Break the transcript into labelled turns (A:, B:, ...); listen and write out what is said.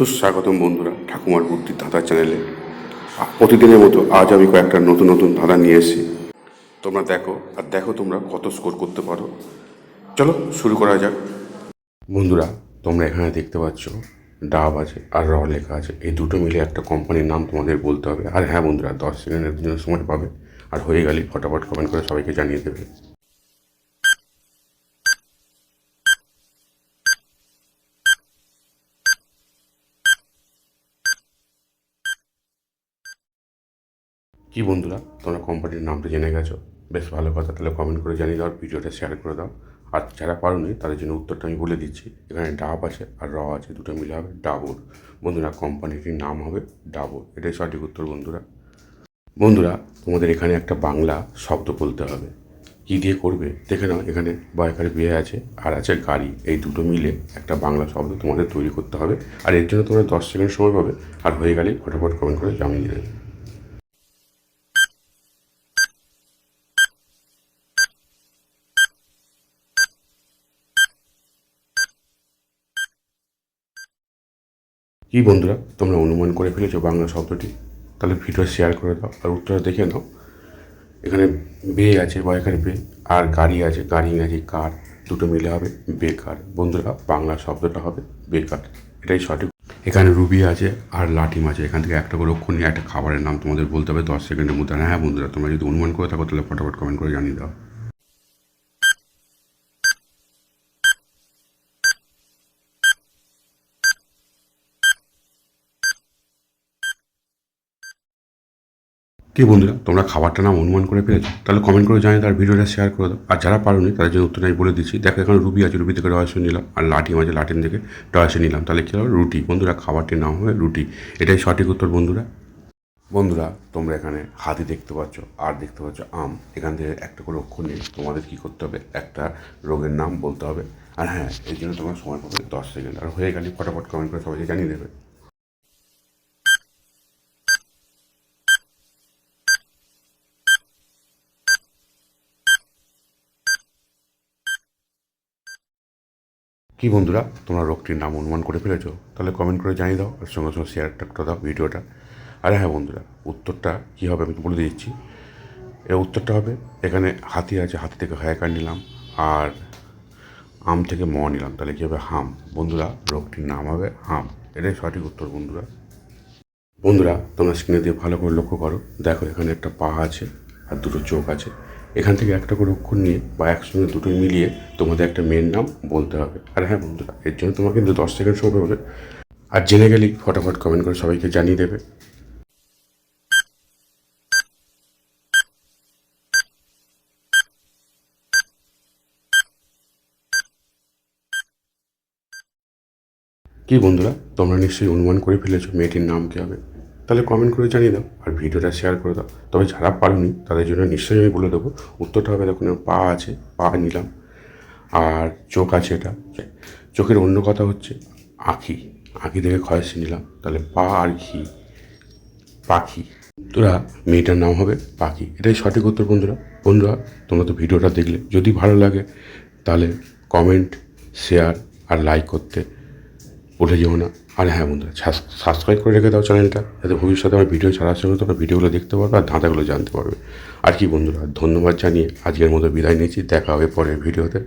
A: সুস্বাগতম বন্ধুরা ঠাকুমার বুদ্ধির ধাঁধা চ্যানেলে। প্রতিদিনের মতো আজ আমি কয়েকটা নতুন নতুন ধাঁধা নিয়ে এসেছি। তোমরা দেখো আর দেখো তোমরা কত স্কোর করতে পারো। চলো শুরু করা যাক। বন্ধুরা, তোমরা এখানে দেখতে পাচ্ছ, ডাব আছে আর র লেখা আছে। এই দুটো মিলে একটা কোম্পানির নাম তোমাদের বলতে হবে। আর হ্যাঁ বন্ধুরা, দশ সেকেন্ডের জন্য সময় পাবে। আর হয়ে গেলে ফটাফট কমেন্ট করে সবাইকে জানিয়ে দেবে। কি বন্ধুরা, তোমরা কোম্পানির নামটা জেনে গেছো? বেশ ভালো কথা, তাহলে কমেন্ট করে জানিয়ে দাও ভিডিওটা শেয়ার করে দাও। আর যারা পারোনি, তাদের জন্য উত্তরটা আমি বলে দিচ্ছি। এখানে ডাব আছে আর র আছে, দুটো মিলে হবে ডাবর। বন্ধুরা, কোম্পানিটির নাম হবে ডাবর। এটাই সঠিক উত্তর, বন্ধুরা। বন্ধুরা, তোমাদের এখানে একটা বাংলা শব্দ বলতে হবে। কী দিয়ে করবে? দেখে নাও, এখানে বয়কার বিয়ে আছে আর আছে গাড়ি। এই দুটো মিলে একটা বাংলা শব্দ তোমাদের তৈরি করতে হবে। আর এর জন্য তোমরা দশ সেকেন্ড সময় পাবে। আর হয়ে গেলেই ফটাফট কমেন্ট করে জানিয়ে দেবে। কি বন্ধুরা, তোমরা অনুমান করে ফেলেছো বাংলা শব্দটি? তাহলে ভিডিও শেয়ার করে দাও আর উত্তরটা দেখে নাও। এখানে বে আছে বয়কার বে, আর গাড়ি আছে গাড়ি আছে কার? দুটো মিলে হবে, বেকার। বন্ধুরা, বাংলা শব্দটা হবে বেকার। এটাই সঠিক। এখানে রুবি আছে আর লাঠিম আছে। এখান থেকে একটা করে অক্ষর নিয়ে একটা খাবারের নাম তোমাদের বলতে হবে, দশ সেকেন্ডের মধ্যে। হ্যাঁ বন্ধুরা, তোমরা যদি অনুমান করে থাকো, তাহলে ফটাফট কমেন্ট করে জানিয়ে দাও। কি বন্ধুরা, তোমরা খাবারটা নাম অনুমান করে ফেলেছো। তাহলে কমেন্ট করে জানিয়ে তার ভিডিওটা শেয়ার করে দাও। আর যারা পারোনি, তাদের জন্য উত্তর আমি বলে দিচ্ছি। দেখো, এখানে রুবি আছে রুবি থেকে রহস্য নিলাম। আর লাঠি মাঝে লাঠিন থেকে রহস্য নিলাম। তাহলে কী হবে? রুটি। বন্ধুরা, খাবারটির নাম হবে রুটি। এটাই সঠিক উত্তর, বন্ধুরা। বন্ধুরা, তোমরা এখানে হাতি দেখতে পাচ্ছ, আর দেখতে পাচ্ছ আম। এখান থেকে একটা করে অক্ষর নিয়ে তোমাদের কী করতে হবে? একটা রোগের নাম বলতে হবে। আর হ্যাঁ এই জন্য তোমার সময় পাবে দশ সেকেন্ড। আর হয়ে গেলে ফটাফট কমেন্ট করে সবাইকে জানিয়ে দেবে। কি বন্ধুরা, তোমরা রোগটির নাম অনুমান করে ফেলেছো? তাহলে কমেন্ট করে জানিয়ে দাও, আর সঙ্গে সঙ্গে শেয়ারটা করে দাও ভিডিওটা। আর হ্যাঁ বন্ধুরা, উত্তরটা কী হবে আমি বলে দিচ্ছি। এর উত্তরটা হবে, এখানে হাতি আছে, হাতি থেকে হায়াকার নিলাম, আর আম থেকে ম নিলাম। তাহলে কী হবে? হাম। বন্ধুরা, রোগটির নাম হবে হাম। এটাই সঠিক উত্তর বন্ধুরা। বন্ধুরা, তোমরা স্ক্রিনে দিয়ে ভালো করে লক্ষ্য করো। দেখো এখানে একটা পা আছে আর দুটো চোখ আছে। এখান থেকে একটা করে অক্ষর নিয়ে বা একসঙ্গে দুটোই মিলিয়ে তোমাদের একটা মেয়ের নাম বলতে হবে। আর হ্যাঁ বন্ধুরা, এর জন্য তোমাকে কিন্তু দশ সেকেন্ড সময় হবে। আর জেনে গেলেই ফটাফট কমেন্ট করে সবাইকে জানিয়ে দেবে। কি বন্ধুরা, তোমরা নিশ্চয়ই অনুমান করে ফেলেছো মেয়েটির নাম কী হবে? তাহলে কমেন্ট করে জানিয়ে দাও। আর ভিডিওটা শেয়ার করে দাও। তবে যারা পারোনি, তাদের জন্য নিশ্চয়ই আমি বলে দেবো। উত্তরটা হবে দেখুন, পা আছে, পা নিলাম। আর চোখ আছে এটা। চোখের অন্য কথা হচ্ছে, আঁখি। আঁখি থেকে খয়েসি নিলাম। তাহলে পা আর ঘি। পাখি। তোরা মেয়েটার নাম হবে পাখি। এটাই সঠিক উত্তর বন্ধুরা। বন্ধুরা, তোমরা তো ভিডিওটা দেখলে। যদি ভালো লাগে, তাহলে কমেন্ট শেয়ার আর লাইক করতে ভুলে যেও না। আর হ্যাঁ বন্ধুরা সাবস্ক্রাইব করে রেখে দাও চ্যানেলটা যাতে ভবিষ্যতে আমার ভিডিও ছাড়ার সঙ্গে তোমরা ভিডিওগুলো দেখতে পারবে আর ধাঁধাগুলো জানতে পারবে। আর কি বন্ধুরা, ধন্যবাদ জানিয়ে আজকের মতো বিদায় নিচ্ছি। দেখা হবে পরের ভিডিওতে